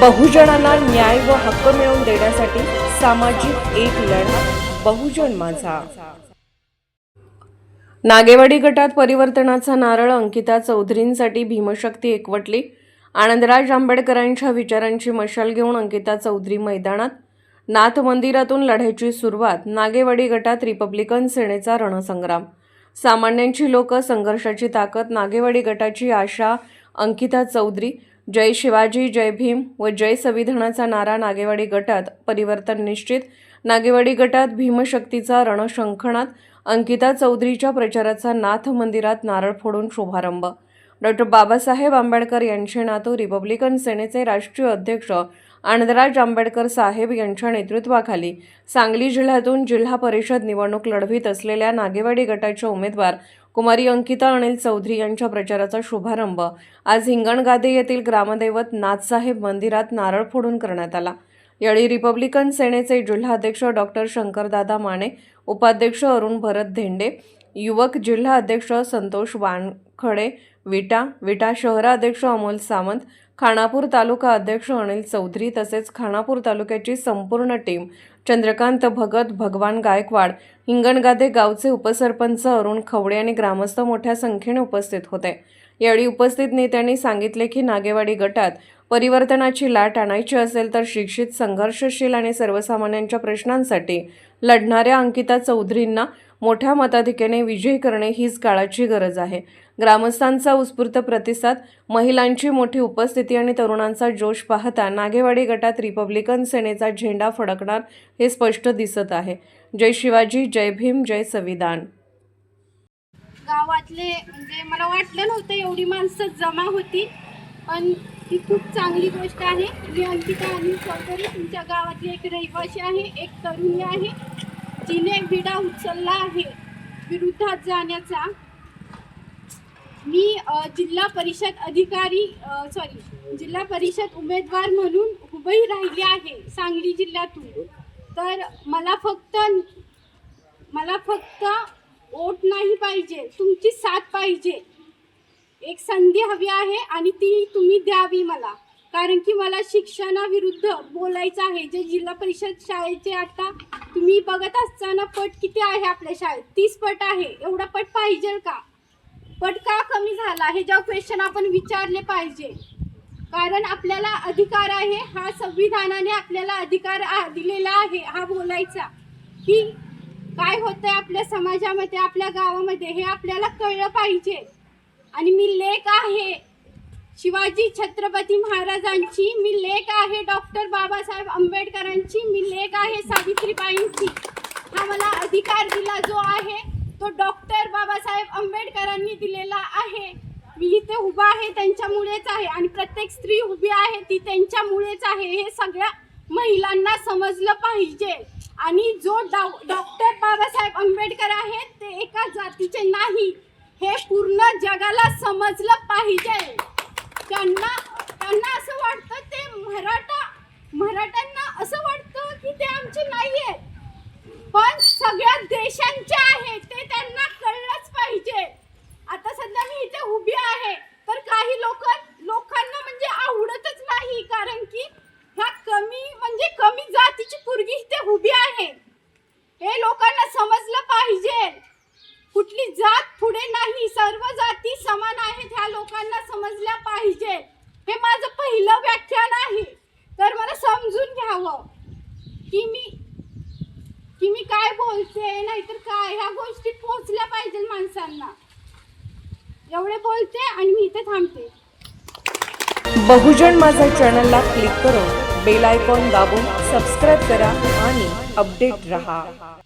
बहुजनांना न्याय व हक्क मिळवून देण्यासाठी सामाजिक एक लढा बहुजन माझा. नागेवाडी गटात परिवर्तनाचा नारळ अंकिता चौधरींसाठी भीमशक्ती एकवटली. आनंदराज आंबेडकरांच्या विचारांची मशाल घेऊन अंकिता चौधरी मैदानात नाथ मंदिरातून लढ्याची सुरुवात नागेवाडी गटात रिपब्लिकन सेनेचा रणसंग्राम. सामान्यांची लोक संघर्षाची ताकद नागेवाडी गटाची आशा अंकिता चौधरी जय शिवाजी जय भीम व जय संविधानाचा नारा नागेवाडी गटात परिवर्तन निश्चित. नागेवाडी गटात भीमशक्तीचा रणशंखणात अंकिता चौधरीच्या प्रचाराचा नाथ मंदिरात नारळ फोडून शुभारंभ. डॉक्टर बाबासाहेब आंबेडकर यांचे नातू रिपब्लिकन सेनेचे राष्ट्रीय अध्यक्ष आनंदराज आंबेडकर साहेब यांच्या नेतृत्वाखाली सांगली जिल्ह्यातून जिल्हा परिषद निवडणूक लढवीत असलेल्या नागेवाडी गटाच्या उमेदवार कुमारी अंकिता अनिल चौधरी यांच्या प्रचाराचा शुभारंभ. आज हिंगणगादे येथील ग्रामदैवत नाथसाहेब मंदिरात नारळ फोडून करण्यात आला. यावेळी रिपब्लिकन सेनेचे जिल्हाध्यक्ष डॉक्टर शंकरदादा माने उपाध्यक्ष अरुण भरत धेंडे युवक जिल्हा अध्यक्ष संतोष वानखडे विटा विटा शहराध्यक्ष अमोल सावंत खानापूर तालुका अध्यक्ष अनिल चौधरी तसेच खानापूर तालुक्याची संपूर्ण टीम चंद्रकांत भगत भगवान गायकवाड हिंगणगादे गावचे उपसरपंच अरुण खवडे आणि ग्रामस्थ मोठ्या संख्येने उपस्थित होते. यावेळी उपस्थित नेत्यांनी सांगितले की नागेवाडी गटात परिवर्तनाची लाट आणायची असेल तर शिक्षित संघर्षशील आणि सर्वसामान्यांच्या प्रश्नांसाठी लढणाऱ्या अंकिता चौधरींना मोठ्या मताधिक्याने विजयी करणे हीच काळाची गरज आहे. ग्रामस्थांचा उत्स्फूर्त प्रतिसाद महिलांची मोठी उपस्थिती आणि तरुणांचा जोश पाहता नागेवाडी गटात रिपब्लिकन सेनेचा झेंडा फडकणार हे स्पष्ट दिसत आहे. जय शिवाजी जय भीम जय संविधान. गावातले म्हणजे मला वाटलं नव्हतं एवढी माणसं जमा होती पण ही खूप चांगली गोष्ट आहे. मी अंकिता अनिल चौधरी तुमच्या गावातली एक रहिवासी आहे एक तरुणी आहे जिने विडा उचलला आहे. विरुद्धात जाण्याचा. मी जिल्हा परिषद अधिकारी सॉरी जिल्हा परिषद उमेदवार म्हणून उभी राहिली आहे सांगली जिल्ह्यातून. तर मला फक्त मला फक्त वोट नाही पाहिजे तुमची साथ पाहिजे. एक संधी हवी आहे आणि ती तुम्ही द्यावी मला. कारण की मला शिक्षणाविरुद्ध बोलायचं आहे. जे जिल्हा परिषद शाळेचे आता तुम्ही बघत असताना पट किती आहे आपल्या शाळेत? तीस पट आहे. एवढा पट पाहिजे का? पट का कमी झाला? हे जेव्हा क्वेश्चन आपण विचारले पाहिजे. कारण आपल्याला अधिकार आहे. हा संविधानाने आपल्याला अधिकार आ- दिलेला आहे. हा बोलायचा. की काय होतंय आपल्या समाजामध्ये आपल्या गावामध्ये हे आपल्याला कळलं पाहिजे. आणि मी लेख आहे. शिवाजी छत्रपती महाराजांची मी लेख आहे. डॉक्टर बाबासाहेब आंबेडकरांची मी लेख आहे. सावित्रीबाईंची. हा मला अधिकार दिला जो आहे तो डॉक्टर बाबासाहेब आंबेडकरांनी दिलेला आहे. मी इथे उभा आहे त्यांच्यामुळेच आहे आणि प्रत्येक स्त्री उभी आहे ती त्यांच्यामुळेच आहे. हे सगळ्या महिलांना समजलं पाहिजे. आणि जो डॉ- डॉक्टर बाबासाहेब आंबेडकर आहेत ते एका जातीचे नाही. हे पूर्ण जगाला समजलं पाहिजे. त्यांना त्यांना असं वाटतं ते मराठा मराठ्यांना असं वाटतं की ते आमचे नाही आहेत पण सगळ्या देशांचे आहे ते त्यांना कळलंच पाहिजे आता सध्या मी इथे उभी आहे तर काही लोक लोकांना म्हणजे आवडतच नाही कारण की ह्या कमी म्हणजे कमी जातीची पोरगी इथे उभी आहे हे लोकांना समजलं पाहिजे कुठली जात पुढे नाही सर्व जाती समान आहेत ह्या लोकांना समजल्या पाहिजे. हे माझं पहिलं व्याख्यान आहे. तर मला समजून घ्यावं. की मी की मी काय बोलते नाहीतर काय? ह्या गोष्टी पोहोचल्या पाहिजे माणसांना. एवढे बोलते आणि मी इथे थांबते. बहुजन माझा चॅनलला क्लिक करून बेल आयकॉन दाबून सबस्क्राईब करा आणि अपडेट रहा.